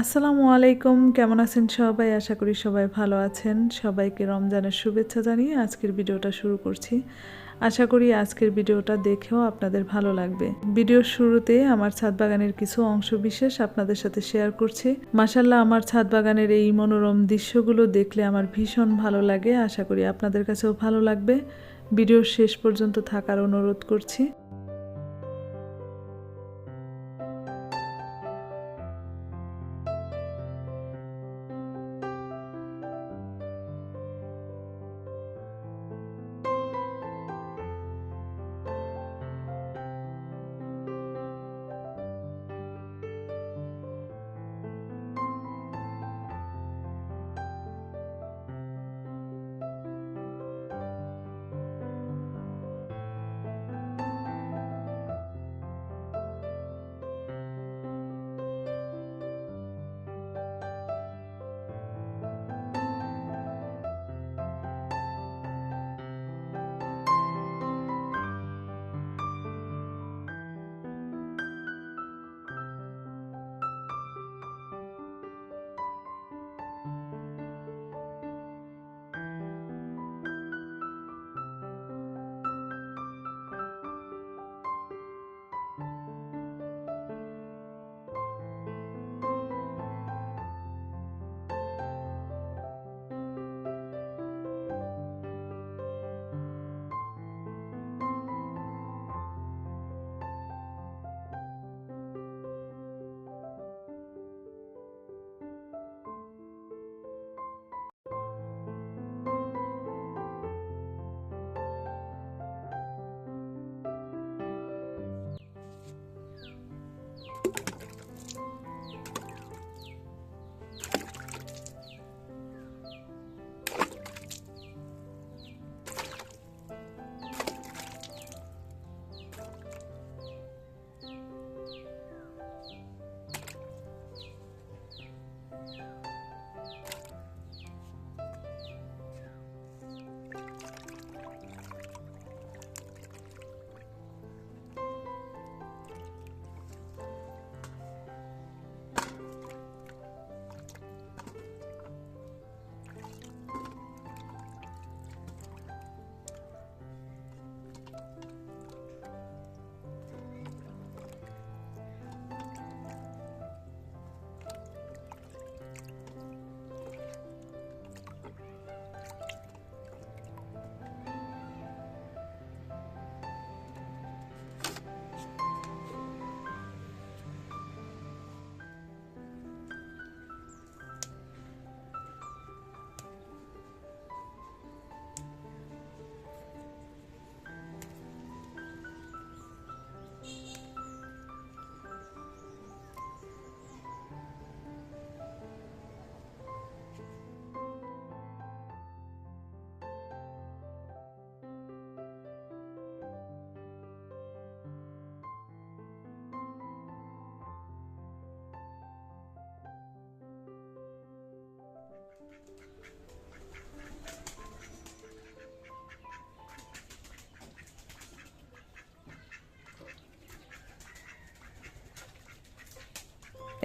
আসসালামু আলাইকুম, কেমন আছেন সবাই? আশা করি সবাই ভালো আছেন। সবাইকে রমজানের শুভেচ্ছা জানিয়ে আজকের ভিডিওটা শুরু করছি। আশা করি আজকের ভিডিওটা দেখেও আপনাদের ভালো লাগবে। ভিডিওর শুরুতে আমার ছাদ বাগানের কিছু অংশ বিশেষ আপনাদের সাথে শেয়ার করছি। মাসাল্লাহ আমার ছাদ বাগানের এই মনোরম দৃশ্যগুলো দেখলে আমার ভীষণ ভালো লাগে। আশা করি আপনাদের কাছেও ভালো লাগবে। ভিডিওর শেষ পর্যন্ত থাকার অনুরোধ করছি।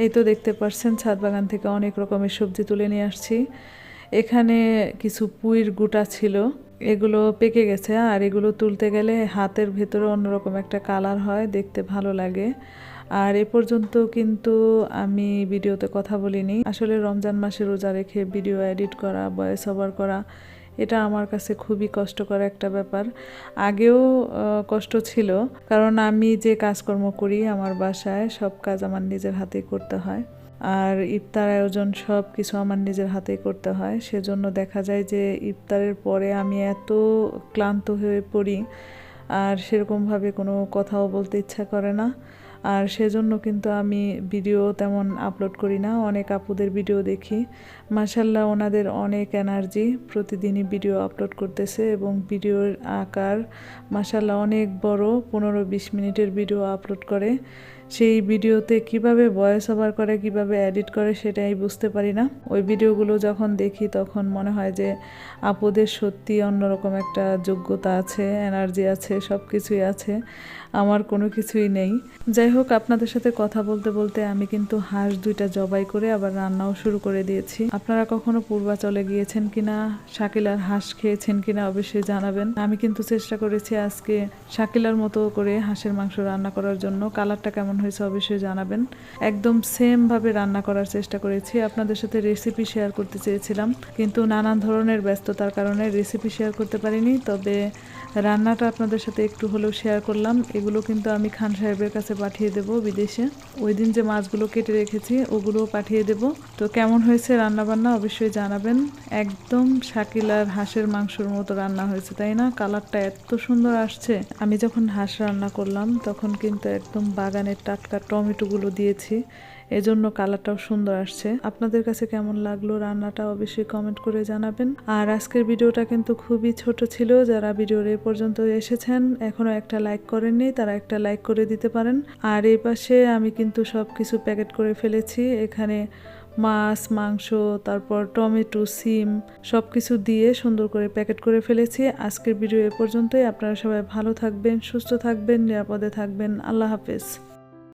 এই তো দেখতে পাচ্ছেন ছাদ বাগান থেকে অনেক রকমের সবজি তুলে নিয়ে আসছি। এখানে কিছু পুইর গুটা ছিল, এগুলো পেকে গেছে আর এগুলো তুলতে গেলে হাতের ভেতরে অন্যরকম একটা কালার হয়, দেখতে ভালো লাগে। আর এ পর্যন্ত কিন্তু আমি ভিডিওতে কথা বলিনি। আসলে রমজান মাসে রোজা রেখে ভিডিও এডিট করা, ভয়েস ওভার করা এটা আমার কাছে খুবই কষ্টকর একটা ব্যাপার। আগেও কষ্ট ছিল, কারণ আমি যে কাজকর্ম করি আমার বাসায়, সব কাজ আমার নিজের হাতেই করতে হয়। আর ইফতার আয়োজন সব কিছু আমার নিজের হাতেই করতে হয়। সেজন্য দেখা যায় যে ইফতারের পরে আমি এত ক্লান্ত হয়ে পড়ি, আর সেরকমভাবে কোনো কথাও বলতে ইচ্ছা করে না। আর সেজন্য কিন্তু আমি ভিডিও তেমন আপলোড করি না। অনেক আপুদের ভিডিও দেখি। মাসাল্লাহ ওনাদের অনেক এনার্জি প্রতিদিনই ভিডিও আপলোড করতেছে এবং ভিডিওর আকার মাসাল্লাহ অনেক বড়, পনেরো বিশ মিনিটের ভিডিও আপলোড করে। সেই ভিডিওতে কীভাবে ভয়েস ওভার করে, কীভাবে এডিট করে সেটাই বুঝতে পারি না। ওই ভিডিওগুলো যখন দেখি তখন মনে হয় যে আপুদের সত্যি অন্যরকম একটা যোগ্যতা আছে এনার্জি আছে সব কিছুই আছে। আমার কোনো কিছুই নেই। যাই হোক, আপনাদের সাথে কথা বলতে বলতে আমি কিন্তু হাঁস দুইটা জবাই করে আবার রান্নাও শুরু করে দিয়েছি। আপনারা কখনো পূর্বাচলে গিয়েছেন কিনা? শাকিলার হাঁস খেয়েছেন কিনা অবশ্যই জানাবেন। আমি কিন্তু চেষ্টা করেছি আজকে শাকিলার মতো করে হাঁসের মাংস রান্না করার জন্য। কালারটা কেমন হয়েছে অবশ্যই জানাবেন। একদম সেম ভাবে রান্না করার চেষ্টা করেছি। আপনাদের সাথে রেসিপি শেয়ার করতে চেয়েছিলাম, কিন্তু নানান ধরনের ব্যস্ততার কারণে রেসিপি শেয়ার করতে পারিনি। তবে রান্নাটা আপনাদের সাথে একটু হলেও শেয়ার করলাম। এগুলো কিন্তু আমি খান সাহেবের কাছে পাঠিয়ে দেব বিদেশে। ওই দিন যে মাছগুলো কেটে রেখেছি, ওগুলোও পাঠিয়ে দেব। তো কেমন হয়েছে রান্না বান্না অবশ্যই জানাবেন। একদম শাকিলার হাঁসের মাংসর মতো রান্না হয়েছে, তাই না? কালারটা এত সুন্দর আসছে। আমি যখন হাঁস রান্না করলাম, তখন কিন্তু একদম বাগানের টাটকা টমেটোগুলো দিয়েছি। এজন্য কালারটাও সুন্দর আসছে। আপনাদের কাছে কেমন লাগল রান্নাটা অবশ্যই কমেন্ট করে জানাবেন। আর আজকের ভিডিওটা কিন্তু খুবই ছোট ছিল, যারা ভিডিওর এ পর্যন্ত এসেছেন, এখনও একটা লাইক করেননি, তারা একটা লাইক করে দিতে পারেন। আর এই পাশে আমি কিন্তু সব কিছু প্যাকেট করে ফেলেছি। এখানে মাছ, মাংস, তারপর টমেটো, সিম সব কিছু দিয়ে সুন্দর করে প্যাকেট করে ফেলেছি। আজকের ভিডিও এ পর্যন্তই। আপনারা সবাই ভালো থাকবেন, সুস্থ থাকবেন, নিরাপদে থাকবেন। আল্লাহ হাফেজ।